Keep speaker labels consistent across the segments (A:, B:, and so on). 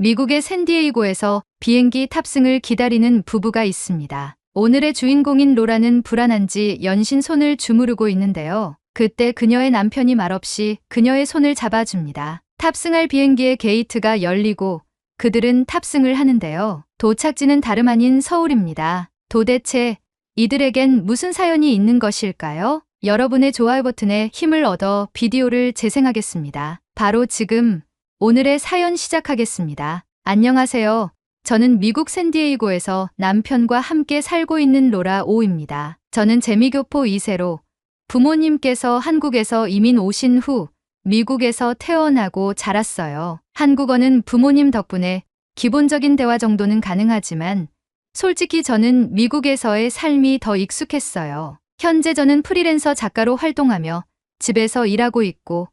A: 미국의 샌디에이고에서 비행기 탑승을 기다리는 부부가 있습니다. 오늘의 주인공인 로라는 불안한지 연신 손을 주무르고 있는데요. 그때 그녀의 남편이 말없이 그녀의 손을 잡아줍니다. 탑승할 비행기의 게이트가 열리고 그들은 탑승을 하는데요. 도착지는 다름 아닌 서울입니다. 도대체 이들에겐 무슨 사연이 있는 것일까요? 여러분의 좋아요 버튼에 힘을 얻어 비디오를 재생하겠습니다. 바로 지금 오늘의 사연 시작하겠습니다. 안녕하세요. 저는 미국 샌디에이고에서 남편과 함께 살고 있는 로라 오입니다. 저는 재미교포 2세로 부모님께서 한국에서 이민 오신 후 미국에서 태어나고 자랐어요. 한국어는 부모님 덕분에 기본적인 대화 정도는 가능하지만 솔직히 저는 미국에서의 삶이 더 익숙했어요. 현재 저는 프리랜서 작가로 활동하며 집에서 일하고 있고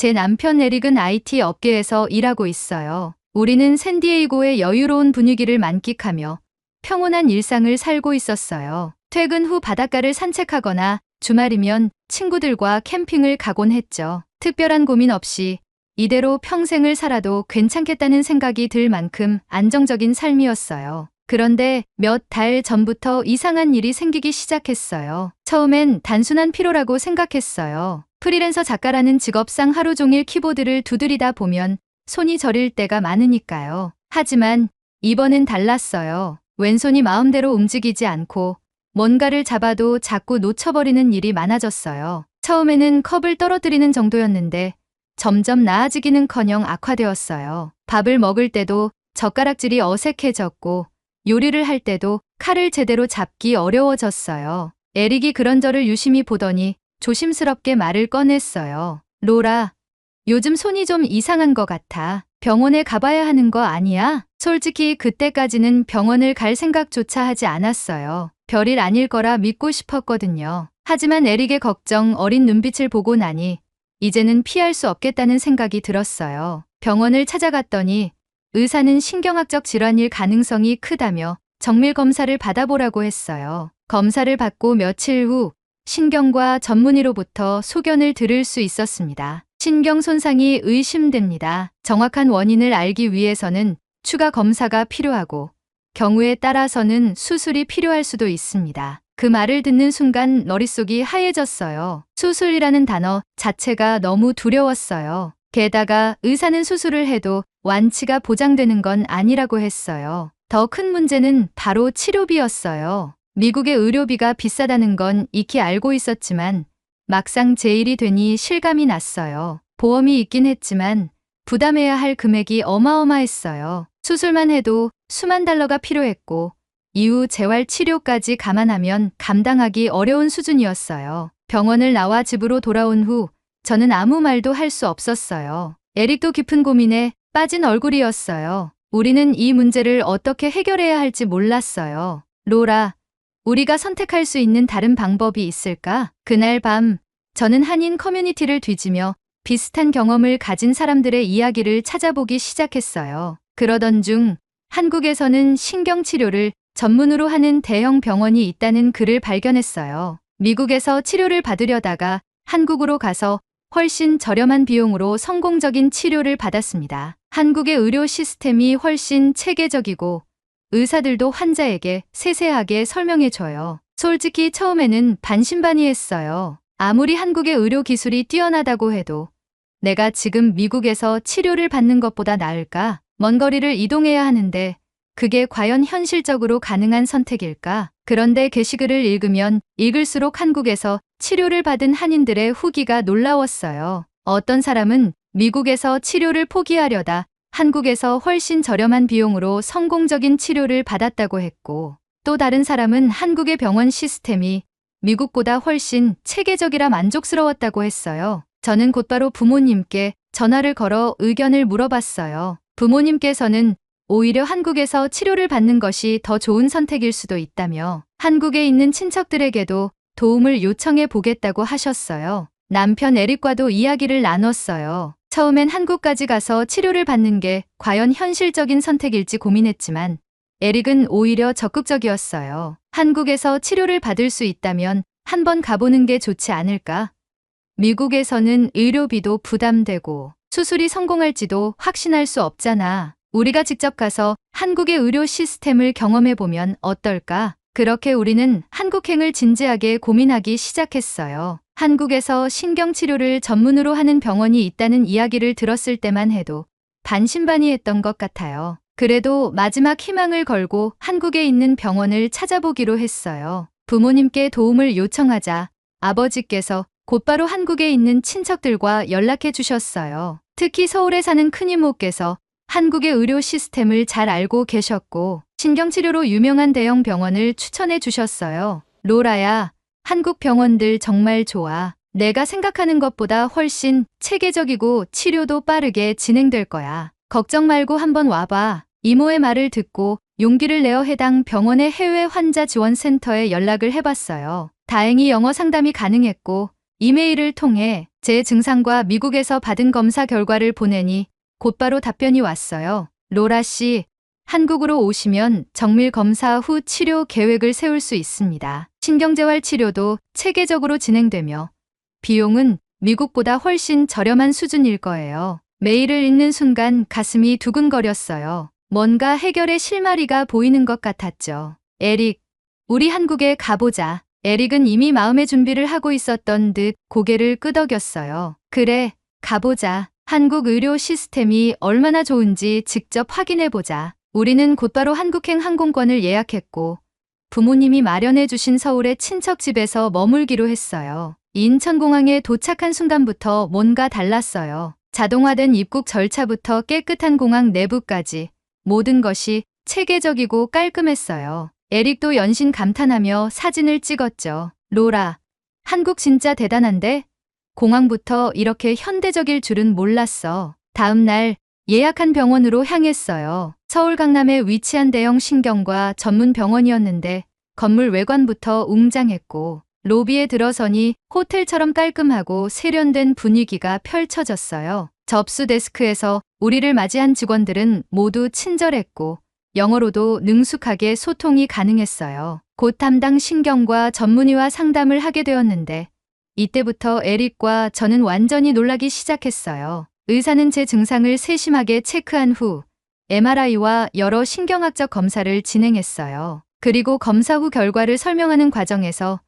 A: 제 남편 에릭은 IT 업계에서 일하고 있어요. 우리는 샌디에이고의 여유로운 분위기를 만끽하며 평온한 일상을 살고 있었어요. 퇴근 후 바닷가를 산책하거나 주말이면 친구들과 캠핑을 가곤 했죠. 특별한 고민 없이 이대로 평생을 살아도 괜찮겠다는 생각이 들 만큼 안정적인 삶이었어요. 그런데 몇 달 전부터 이상한 일이 생기기 시작했어요. 처음엔 단순한 피로라고 생각했어요. 프리랜서 작가라는 직업상 하루 종일 키보드를 두드리다 보면 손이 저릴 때가 많으니까요. 하지만 이번엔 달랐어요. 왼손이 마음대로 움직이지 않고 뭔가를 잡아도 자꾸 놓쳐버리는 일이 많아졌어요. 처음에는 컵을 떨어뜨리는 정도였는데 점점 나아지기는 커녕 악화되었어요. 밥을 먹을 때도 젓가락질이 어색해졌고 요리를 할 때도 칼을 제대로 잡기 어려워졌어요. 에릭이 그런 저를 유심히 보더니 조심스럽게 말을 꺼냈어요. 로라, 요즘 손이 좀 이상한 것 같아. 병원에 가봐야 하는 거 아니야? 솔직히 그때까지는 병원을 갈 생각조차 하지 않았어요. 별일 아닐 거라 믿고 싶었거든요. 하지만 에릭의 걱정 어린 눈빛을 보고 나니 이제는 피할 수 없겠다는 생각이 들었어요. 병원을 찾아갔더니 의사는 신경학적 질환일 가능성이 크다며 정밀 검사를 받아보라고 했어요. 검사를 받고 며칠 후 신경과 전문의로부터 소견을 들을 수 있었습니다. 신경 손상이 의심됩니다. 정확한 원인을 알기 위해서는 추가 검사가 필요하고 경우에 따라서는 수술이 필요할 수도 있습니다. 그 말을 듣는 순간 머릿속이 하얘졌어요. 수술이라는 단어 자체가 너무 두려웠어요. 게다가 의사는 수술을 해도 완치가 보장되는 건 아니라고 했어요. 더 큰 문제는 바로 치료비였어요. 미국의 의료비가 비싸다는 건 익히 알고 있었지만 막상 제 일이 되니 실감이 났어요. 보험이 있긴 했지만 부담해야 할 금액이 어마어마했어요. 수술만 해도 수만 달러가 필요했고 이후 재활 치료까지 감안하면 감당하기 어려운 수준이었어요. 병원을 나와 집으로 돌아온 후 저는 아무 말도 할 수 없었어요. 에릭도 깊은 고민에 빠진 얼굴이었어요. 우리는 이 문제를 어떻게 해결해야 할지 몰랐어요. 로라, 우리가 선택할 수 있는 다른 방법이 있을까? 그날 밤, 저는 한인 커뮤니티를 뒤지며 비슷한 경험을 가진 사람들의 이야기를 찾아보기 시작했어요. 그러던 중, 한국에서는 신경치료를 전문으로 하는 대형 병원이 있다는 글을 발견했어요. 미국에서 치료를 받으려다가 한국으로 가서 훨씬 저렴한 비용으로 성공적인 치료를 받았습니다. 한국의 의료 시스템이 훨씬 체계적이고 의사들도 환자에게 세세하게 설명해줘요. 솔직히 처음에는 반신반의했어요. 아무리 한국의 의료 기술이 뛰어나다고 해도 내가 지금 미국에서 치료를 받는 것보다 나을까? 먼 거리를 이동해야 하는데 그게 과연 현실적으로 가능한 선택일까? 그런데 게시글을 읽으면 읽을수록 한국에서 치료를 받은 한인들의 후기가 놀라웠어요. 어떤 사람은 미국에서 치료를 포기하려다 한국에서 훨씬 저렴한 비용으로 성공적인 치료를 받았다고 했고, 또 다른 사람은 한국의 병원 시스템이 미국보다 훨씬 체계적이라 만족스러웠다고 했어요. 저는 곧바로 부모님께 전화를 걸어 의견을 물어봤어요. 부모님께서는 오히려 한국에서 치료를 받는 것이 더 좋은 선택일 수도 있다며 한국에 있는 친척들에게도 도움을 요청해 보겠다고 하셨어요. 남편 에릭과도 이야기를 나눴어요. 처음엔 한국까지 가서 치료를 받는 게 과연 현실적인 선택일지 고민했지만 에릭은 오히려 적극적이었어요. 한국에서 치료를 받을 수 있다면 한번 가보는 게 좋지 않을까? 미국에서는 의료비도 부담되고 수술이 성공할지도 확신할 수 없잖아. 우리가 직접 가서 한국의 의료 시스템을 경험해 보면 어떨까? 그렇게 우리는 한국행을 진지하게 고민하기 시작했어요. 한국에서 신경치료를 전문으로 하는 병원이 있다는 이야기를 들었을 때만 해도 반신반의했던 것 같아요. 그래도 마지막 희망을 걸고 한국에 있는 병원을 찾아보기로 했어요. 부모님께 도움을 요청하자 아버지께서 곧바로 한국에 있는 친척들과 연락해 주셨어요. 특히 서울에 사는 큰이모께서 한국의 의료 시스템을 잘 알고 계셨고 신경치료로 유명한 대형 병원을 추천해 주셨어요. 로라야, 한국 병원들 정말 좋아. 내가 생각하는 것보다 훨씬 체계적이고 치료도 빠르게 진행될 거야. 걱정 말고 한번 와봐. 이모의 말을 듣고 용기를 내어 해당 병원의 해외 환자 지원 센터에 연락을 해봤어요. 다행히 영어 상담이 가능했고 이메일을 통해 제 증상과 미국에서 받은 검사 결과를 보내니 곧바로 답변이 왔어요. 로라 씨, 한국으로 오시면 정밀 검사 후 치료 계획을 세울 수 있습니다. 신경재활 치료도 체계적으로 진행되며 비용은 미국보다 훨씬 저렴한 수준일 거예요. 메일을 읽는 순간 가슴이 두근거렸어요. 뭔가 해결의 실마리가 보이는 것 같았죠. 에릭, 우리 한국에 가보자. 에릭은 이미 마음의 준비를 하고 있었던 듯 고개를 끄덕였어요. 그래, 가보자. 한국 의료 시스템이 얼마나 좋은지 직접 확인해보자. 우리는 곧바로 한국행 항공권을 예약했고 부모님이 마련해 주신 서울의 친척 집에서 머물기로 했어요. 인천공항에 도착한 순간부터 뭔가 달랐어요. 자동화된 입국 절차부터 깨끗한 공항 내부까지 모든 것이 체계적이고 깔끔했어요. 에릭도 연신 감탄하며 사진을 찍었죠. 로라, 한국 진짜 대단한데? 공항부터 이렇게 현대적일 줄은 몰랐어. 다음 날 예약한 병원으로 향했어요. 서울 강남에 위치한 대형 신경과 전문 병원이었는데 건물 외관부터 웅장했고 로비에 들어서니 호텔처럼 깔끔하고 세련된 분위기가 펼쳐졌어요. 접수 데스크에서 우리를 맞이한 직원들은 모두 친절했고 영어로도 능숙하게 소통이 가능했어요. 곧 담당 신경과 전문의와 상담을 하게 되었는데 이때부터 에릭과 저는 완전히 놀라기 시작했어요. 의사는 제 증상을 세심하게 체크한 후 MRI와 여러 신경학적 검사를 진행했어요. 그리고 검사 후 결과를 설명하는 과정에서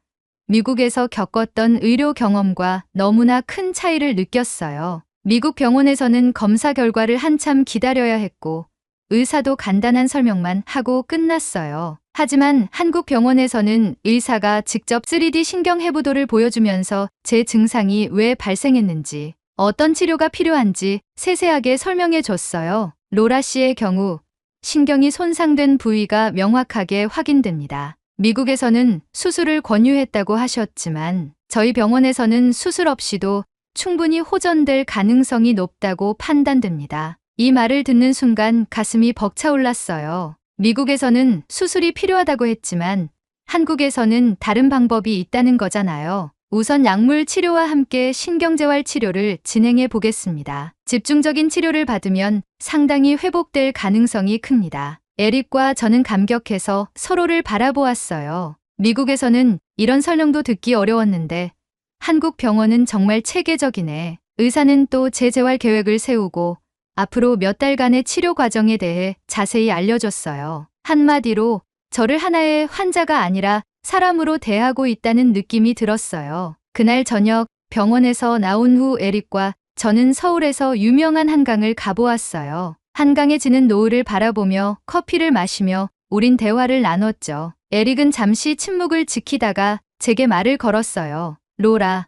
A: 미국에서 겪었던 의료 경험과 너무나 큰 차이를 느꼈어요. 미국 병원에서는 검사 결과를 한참 기다려야 했고 의사도 간단한 설명만 하고 끝났어요. 하지만 한국 병원에서는 의사가 직접 3D 신경 해부도를 보여주면서 제 증상이 왜 발생했는지, 어떤 치료가 필요한지 세세하게 설명해 줬어요. 로라 씨의 경우 신경이 손상된 부위가 명확하게 확인됩니다. 미국에서는 수술을 권유했다고 하셨지만 저희 병원에서는 수술 없이도 충분히 호전될 가능성이 높다고 판단됩니다. 이 말을 듣는 순간 가슴이 벅차올랐어요. 미국에서는 수술이 필요하다고 했지만 한국에서는 다른 방법이 있다는 거잖아요. 우선 약물 치료와 함께 신경재활 치료를 진행해 보겠습니다. 집중적인 치료를 받으면 상당히 회복될 가능성이 큽니다. 에릭과 저는 감격해서 서로를 바라보았어요. 미국에서는 이런 설명도 듣기 어려웠는데 한국 병원은 정말 체계적이네. 의사는 또 재재활 계획을 세우고 앞으로 몇 달간의 치료 과정에 대해 자세히 알려줬어요. 한마디로 저를 하나의 환자가 아니라 사람으로 대하고 있다는 느낌이 들었어요. 그날 저녁 병원에서 나온 후 에릭과 저는 서울에서 유명한 한강을 가보았어요. 한강에 지는 노을을 바라보며 커피를 마시며 우린 대화를 나눴죠. 에릭은 잠시 침묵을 지키다가 제게 말을 걸었어요. 로라,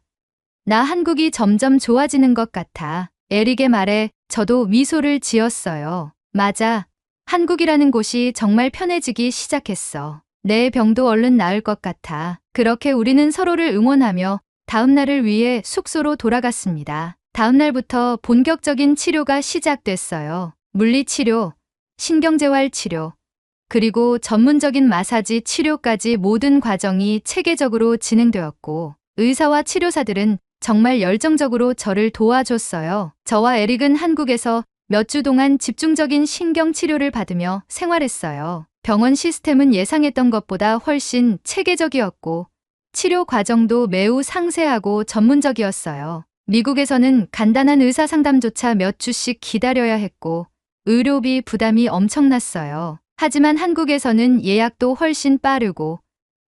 A: 나 한국이 점점 좋아지는 것 같아. 에릭의 말에 저도 미소를 지었어요. 맞아. 한국이라는 곳이 정말 편해지기 시작했어. 내 병도 얼른 나을 것 같아. 그렇게 우리는 서로를 응원하며 다음 날을 위해 숙소로 돌아갔습니다. 다음 날부터 본격적인 치료가 시작됐어요. 물리치료, 신경재활 치료, 그리고 전문적인 마사지 치료까지 모든 과정이 체계적으로 진행되었고 의사와 치료사들은 정말 열정적으로 저를 도와줬어요. 저와 에릭은 한국에서 몇 주 동안 집중적인 신경 치료를 받으며 생활했어요. 병원 시스템은 예상했던 것보다 훨씬 체계적이었고 치료 과정도 매우 상세하고 전문적이었어요. 미국에서는 간단한 의사 상담조차 몇 주씩 기다려야 했고 의료비 부담이 엄청났어요. 하지만 한국에서는 예약도 훨씬 빠르고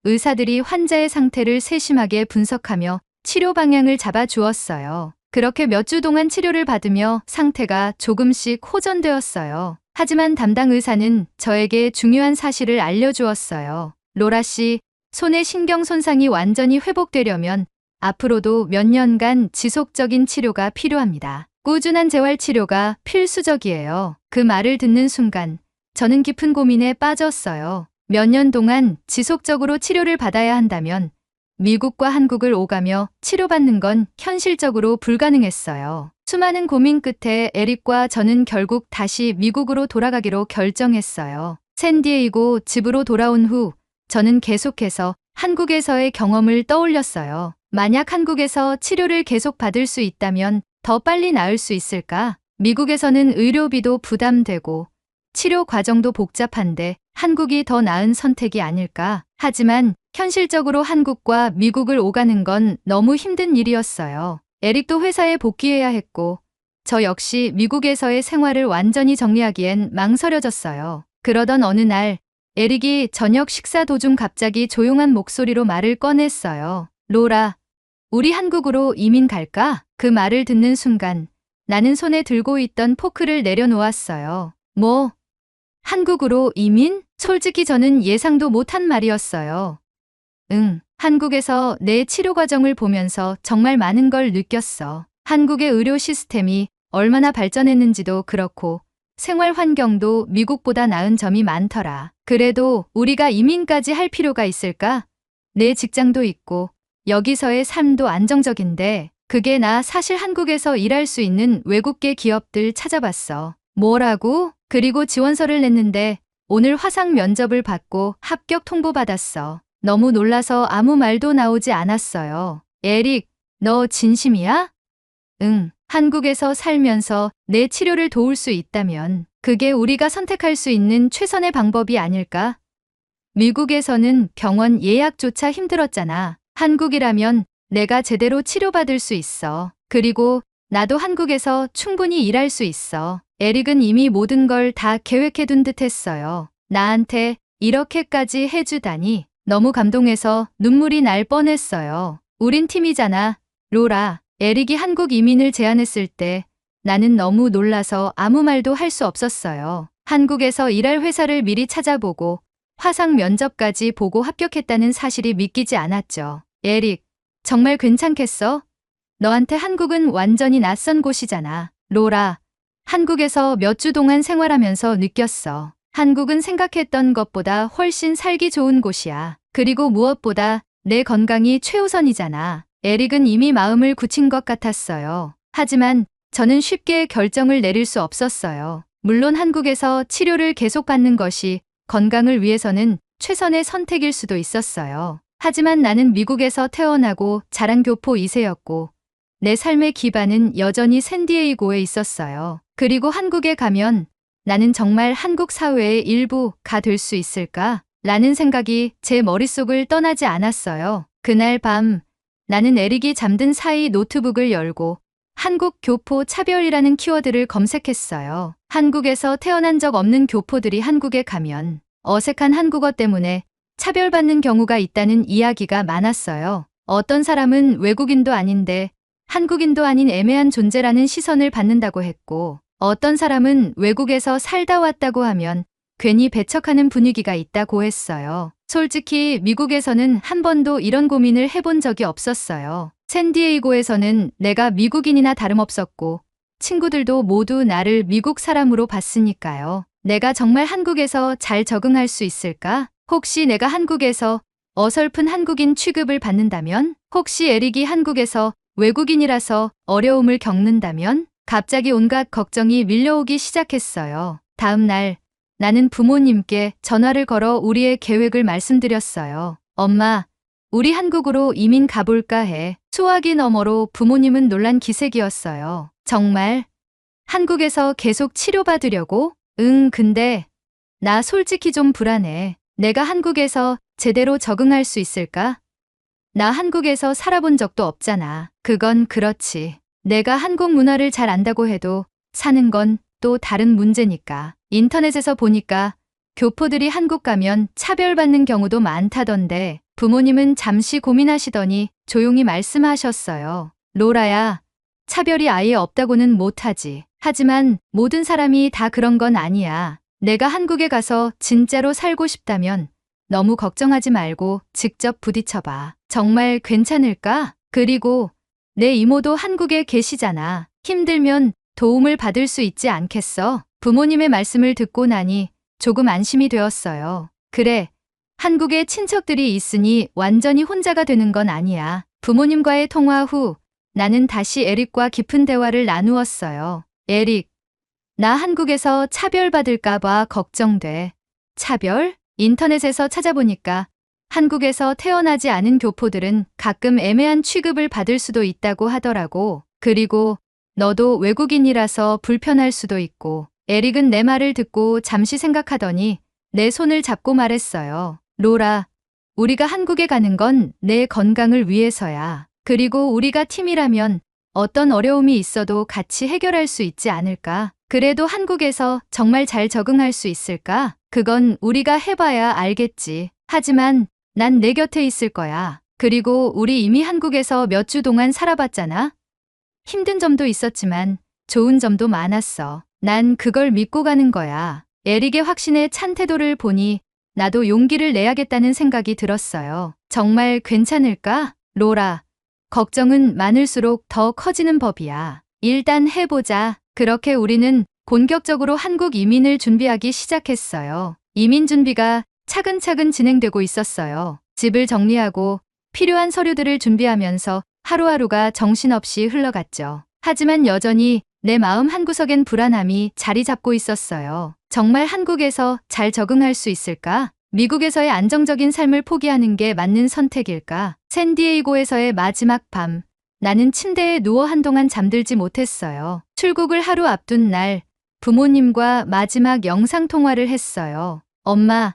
A: 의사들이 환자의 상태를 세심하게 분석하며 치료 방향을 잡아 주었어요. 그렇게 몇 주 동안 치료를 받으며 상태가 조금씩 호전되었어요. 하지만 담당 의사는 저에게 중요한 사실을 알려주었어요. 로라 씨, 손의 신경 손상이 완전히 회복되려면 앞으로도 몇 년간 지속적인 치료가 필요합니다. 꾸준한 재활 치료가 필수적이에요. 그 말을 듣는 순간 저는 깊은 고민에 빠졌어요. 몇 년 동안 지속적으로 치료를 받아야 한다면 미국과 한국을 오가며 치료받는 건 현실적으로 불가능했어요. 수많은 고민 끝에 에릭과 저는 결국 다시 미국으로 돌아가기로 결정했어요. 샌디에이고 집으로 돌아온 후 저는 계속해서 한국에서의 경험을 떠올렸어요. 만약 한국에서 치료를 계속 받을 수 있다면 더 빨리 나을 수 있을까? 미국에서는 의료비도 부담되고 치료 과정도 복잡한데 한국이 더 나은 선택이 아닐까? 하지만 현실적으로 한국과 미국을 오가는 건 너무 힘든 일이었어요. 에릭도 회사에 복귀해야 했고 저 역시 미국에서의 생활을 완전히 정리하기엔 망설여졌어요. 그러던 어느 날 에릭이 저녁 식사 도중 갑자기 조용한 목소리로 말을 꺼냈어요. 로라, 우리 한국으로 이민 갈까? 그 말을 듣는 순간 나는 손에 들고 있던 포크를 내려놓았어요. 뭐? 한국으로 이민? 솔직히 저는 예상도 못한 말이었어요. 응, 한국에서 내 치료 과정을 보면서 정말 많은 걸 느꼈어. 한국의 의료 시스템이 얼마나 발전했는지도 그렇고 생활 환경도 미국보다 나은 점이 많더라. 그래도 우리가 이민까지 할 필요가 있을까? 내 직장도 있고 여기서의 삶도 안정적인데 그게 나 사실 한국에서 일할 수 있는 외국계 기업들 찾아봤어. 뭐라고? 그리고 지원서를 냈는데 오늘 화상 면접을 받고 합격 통보받았어. 너무 놀라서 아무 말도 나오지 않았어요. 에릭, 너 진심이야? 응, 한국에서 살면서 내 치료를 도울 수 있다면 그게 우리가 선택할 수 있는 최선의 방법이 아닐까? 미국에서는 병원 예약조차 힘들었잖아. 한국이라면 내가 제대로 치료받을 수 있어. 그리고 나도 한국에서 충분히 일할 수 있어. 에릭은 이미 모든 걸 다 계획해둔 듯 했어요. 나한테 이렇게까지 해주다니 너무 감동해서 눈물이 날 뻔했어요. 우린 팀이잖아. 로라, 에릭이 한국 이민을 제안했을 때 나는 너무 놀라서 아무 말도 할 수 없었어요. 한국에서 일할 회사를 미리 찾아보고 화상 면접까지 보고 합격했다는 사실이 믿기지 않았죠. 에릭, 정말 괜찮겠어? 너한테 한국은 완전히 낯선 곳이잖아. 로라, 한국에서 몇 주 동안 생활하면서 느꼈어. 한국은 생각했던 것보다 훨씬 살기 좋은 곳이야. 그리고 무엇보다 내 건강이 최우선이잖아. 에릭은 이미 마음을 굳힌 것 같았어요. 하지만 저는 쉽게 결정을 내릴 수 없었어요. 물론 한국에서 치료를 계속 받는 것이 건강을 위해서는 최선의 선택일 수도 있었어요. 하지만 나는 미국에서 태어나고 자란 교포 2세였고 내 삶의 기반은 여전히 샌디에이고에 있었어요. 그리고 한국에 가면 나는 정말 한국 사회의 일부가 될 수 있을까? 라는 생각이 제 머릿속을 떠나지 않았어요. 그날 밤 나는 에릭이 잠든 사이 노트북을 열고 한국 교포 차별이라는 키워드를 검색했어요. 한국에서 태어난 적 없는 교포들이 한국에 가면 어색한 한국어 때문에 차별받는 경우가 있다는 이야기가 많았어요. 어떤 사람은 외국인도 아닌데 한국인도 아닌 애매한 존재라는 시선을 받는다고 했고 어떤 사람은 외국에서 살다 왔다고 하면 괜히 배척하는 분위기가 있다고 했어요. 솔직히 미국에서는 한 번도 이런 고민을 해본 적이 없었어요. 샌디에이고에서는 내가 미국인이나 다름없었고 친구들도 모두 나를 미국 사람으로 봤으니까요. 내가 정말 한국에서 잘 적응할 수 있을까? 혹시 내가 한국에서 어설픈 한국인 취급을 받는다면? 혹시 에릭이 한국에서 외국인이라서 어려움을 겪는다면? 갑자기 온갖 걱정이 밀려오기 시작했어요. 다음 날 나는 부모님께 전화를 걸어 우리의 계획을 말씀드렸어요. 엄마, 우리 한국으로 이민 가볼까 해. 수화기 너머로 부모님은 놀란 기색이었어요. 정말? 한국에서 계속 치료받으려고? 응, 근데 나 솔직히 좀 불안해. 내가 한국에서 제대로 적응할 수 있을까? 나 한국에서 살아본 적도 없잖아. 그건 그렇지. 내가 한국 문화를 잘 안다고 해도 사는 건 또 다른 문제니까. 인터넷에서 보니까 교포들이 한국 가면 차별받는 경우도 많다던데 부모님은 잠시 고민하시더니 조용히 말씀하셨어요. 로라야, 차별이 아예 없다고는 못하지. 하지만 모든 사람이 다 그런 건 아니야. 내가 한국에 가서 진짜로 살고 싶다면 너무 걱정하지 말고 직접 부딪혀봐. 정말 괜찮을까? 그리고 내 이모도 한국에 계시잖아. 힘들면 도움을 받을 수 있지 않겠어? 부모님의 말씀을 듣고 나니 조금 안심이 되었어요. 그래. 한국에 친척들이 있으니 완전히 혼자가 되는 건 아니야. 부모님과의 통화 후 나는 다시 에릭과 깊은 대화를 나누었어요. 에릭, 나 한국에서 차별받을까봐 걱정돼. 차별? 인터넷에서 찾아보니까 한국에서 태어나지 않은 교포들은 가끔 애매한 취급을 받을 수도 있다고 하더라고. 그리고 너도 외국인이라서 불편할 수도 있고. 에릭은 내 말을 듣고 잠시 생각하더니 내 손을 잡고 말했어요. 로라, 우리가 한국에 가는 건 내 건강을 위해서야. 그리고 우리가 팀이라면 어떤 어려움이 있어도 같이 해결할 수 있지 않을까? 그래도 한국에서 정말 잘 적응할 수 있을까? 그건 우리가 해봐야 알겠지. 하지만 난 내 곁에 있을 거야. 그리고 우리 이미 한국에서 몇 주 동안 살아봤잖아? 힘든 점도 있었지만 좋은 점도 많았어. 난 그걸 믿고 가는 거야. 에릭의 확신에 찬 태도를 보니 나도 용기를 내야겠다는 생각이 들었어요. 정말 괜찮을까? 로라. 걱정은 많을수록 더 커지는 법이야. 일단 해보자. 그렇게 우리는 본격적으로 한국 이민을 준비하기 시작했어요. 이민 준비가 차근차근 진행되고 있었어요. 집을 정리하고 필요한 서류들을 준비하면서 하루하루가 정신없이 흘러갔죠. 하지만 여전히 내 마음 한구석엔 불안함이 자리 잡고 있었어요. 정말 한국에서 잘 적응할 수 있을까? 미국에서의 안정적인 삶을 포기하는 게 맞는 선택일까? 샌디에이고에서의 마지막 밤. 나는 침대에 누워 한동안 잠들지 못했어요. 출국을 하루 앞둔 날, 부모님과 마지막 영상통화를 했어요. 엄마,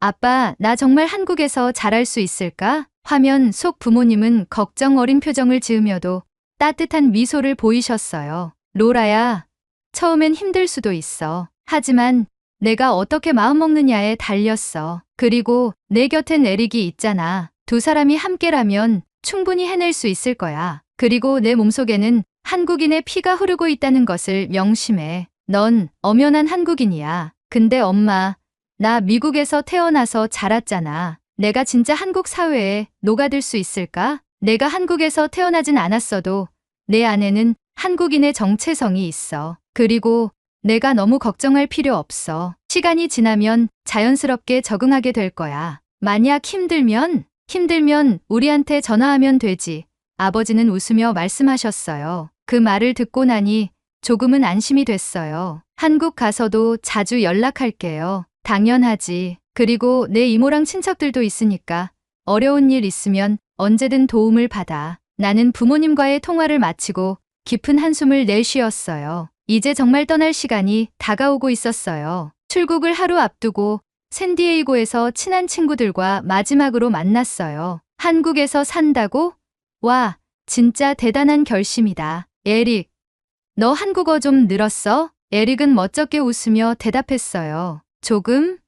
A: 아빠, 나 정말 한국에서 잘할 수 있을까? 화면 속 부모님은 걱정 어린 표정을 지으며도 따뜻한 미소를 보이셨어요. 로라야, 처음엔 힘들 수도 있어. 하지만 내가 어떻게 마음먹느냐에 달렸어. 그리고 내 곁엔 에릭이 있잖아. 두 사람이 함께라면 충분히 해낼 수 있을 거야. 그리고 내 몸속에는 한국인의 피가 흐르고 있다는 것을 명심해. 넌 엄연한 한국인이야. 근데 엄마, 나 미국에서 태어나서 자랐잖아. 내가 진짜 한국 사회에 녹아들 수 있을까? 내가 한국에서 태어나진 않았어도 내 안에는 한국인의 정체성이 있어. 그리고 내가 너무 걱정할 필요 없어. 시간이 지나면 자연스럽게 적응하게 될 거야. 만약 힘들면, 힘들면 우리한테 전화하면 되지. 아버지는 웃으며 말씀하셨어요. 그 말을 듣고 나니 조금은 안심이 됐어요. 한국 가서도 자주 연락할게요. 당연하지. 그리고 내 이모랑 친척들도 있으니까 어려운 일 있으면 언제든 도움을 받아. 나는 부모님과의 통화를 마치고 깊은 한숨을 내쉬었어요. 이제 정말 떠날 시간이 다가오고 있었어요. 출국을 하루 앞두고 샌디에이고에서 친한 친구들과 마지막으로 만났어요. 한국에서 산다고? 와, 진짜 대단한 결심이다. 에릭, 너 한국어 좀 늘었어? 에릭은 멋쩍게 웃으며 대답했어요. 조금?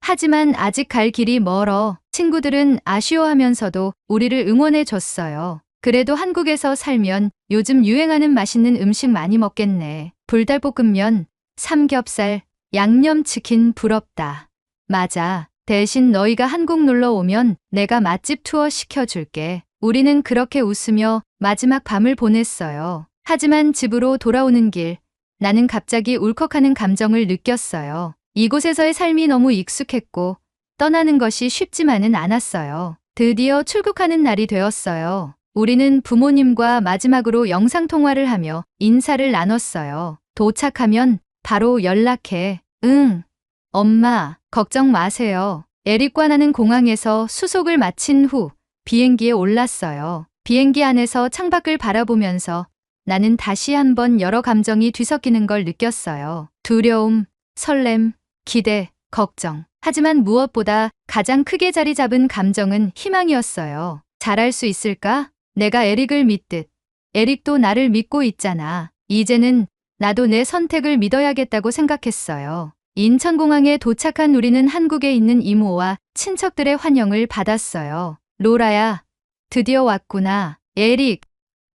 A: 하지만 아직 갈 길이 멀어. 친구들은 아쉬워하면서도 우리를 응원해 줬어요. 그래도 한국에서 살면 요즘 유행하는 맛있는 음식 많이 먹겠네. 불달볶음면, 삼겹살, 양념치킨 부럽다. 맞아. 대신 너희가 한국 놀러 오면 내가 맛집 투어 시켜줄게. 우리는 그렇게 웃으며 마지막 밤을 보냈어요. 하지만 집으로 돌아오는 길, 나는 갑자기 울컥하는 감정을 느꼈어요. 이곳에서의 삶이 너무 익숙했고, 떠나는 것이 쉽지만은 않았어요. 드디어 출국하는 날이 되었어요. 우리는 부모님과 마지막으로 영상통화를 하며 인사를 나눴어요. 도착하면 바로 연락해. 응. 엄마, 걱정 마세요. 에릭과 나는 공항에서 수속을 마친 후 비행기에 올랐어요. 비행기 안에서 창밖을 바라보면서 나는 다시 한번 여러 감정이 뒤섞이는 걸 느꼈어요. 두려움, 설렘, 기대, 걱정. 하지만 무엇보다 가장 크게 자리 잡은 감정은 희망이었어요. 잘할 수 있을까? 내가 에릭을 믿듯. 에릭도 나를 믿고 있잖아. 이제는 나도 내 선택을 믿어야겠다고 생각했어요. 인천공항에 도착한 우리는 한국에 있는 이모와 친척들의 환영을 받았어요. 로라야, 드디어 왔구나. 에릭,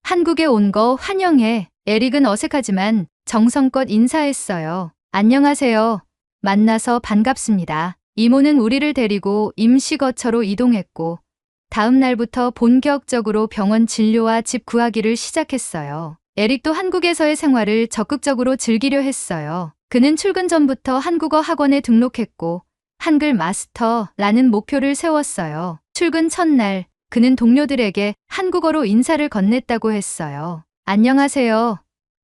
A: 한국에 온 거 환영해. 에릭은 어색하지만 정성껏 인사했어요. 안녕하세요. 만나서 반갑습니다. 이모는 우리를 데리고 임시거처로 이동했고, 다음 날부터 본격적으로 병원 진료와 집 구하기를 시작했어요. 에릭도 한국에서의 생활을 적극적으로 즐기려 했어요. 그는 출근 전부터 한국어 학원에 등록했고, 한글 마스터라는 목표를 세웠어요. 출근 첫날, 그는 동료들에게 한국어로 인사를 건넸다고 했어요. 안녕하세요.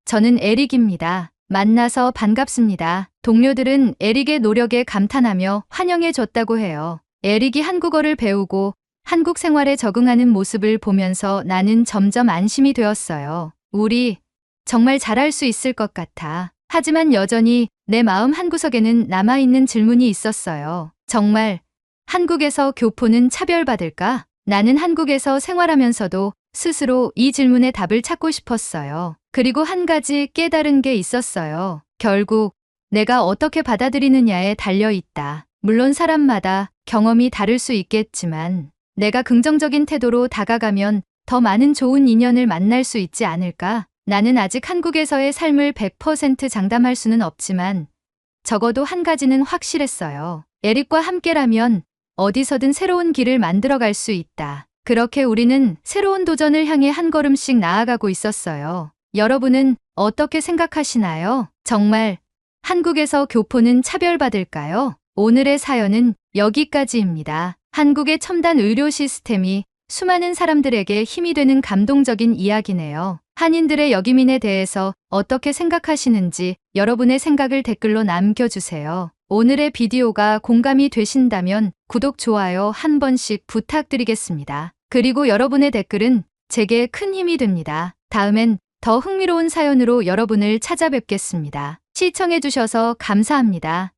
A: 저는 에릭입니다. 만나서 반갑습니다. 동료들은 에릭의 노력에 감탄하며 환영해 줬다고 해요. 에릭이 한국어를 배우고 한국 생활에 적응하는 모습을 보면서 나는 점점 안심이 되었어요. 우리 정말 잘할 수 있을 것 같아. 하지만 여전히 내 마음 한구석에는 남아있는 질문이 있었어요. 정말 한국에서 교포는 차별받을까? 나는 한국에서 생활하면서도 스스로 이 질문에 답을 찾고 싶었어요. 그리고 한 가지 깨달은 게 있었어요. 결국 내가 어떻게 받아들이느냐에 달려 있다. 물론 사람마다 경험이 다를 수 있겠지만 내가 긍정적인 태도로 다가가면 더 많은 좋은 인연을 만날 수 있지 않을까? 나는 아직 한국에서의 삶을 100% 장담할 수는 없지만 적어도 한 가지는 확실했어요. 에릭과 함께라면 어디서든 새로운 길을 만들어갈 수 있다. 그렇게 우리는 새로운 도전을 향해 한 걸음씩 나아가고 있었어요. 여러분은 어떻게 생각하시나요? 정말 한국에서 교포는 차별받을까요? 오늘의 사연은 여기까지입니다. 한국의 첨단 의료 시스템이 수많은 사람들에게 힘이 되는 감동적인 이야기네요. 한인들의 역이민에 대해서 어떻게 생각하시는지 여러분의 생각을 댓글로 남겨주세요. 오늘의 비디오가 공감이 되신다면 구독, 좋아요 한 번씩 부탁드리겠습니다. 그리고 여러분의 댓글은 제게 큰 힘이 됩니다. 다음엔 더 흥미로운 사연으로 여러분을 찾아뵙겠습니다. 시청해주셔서 감사합니다.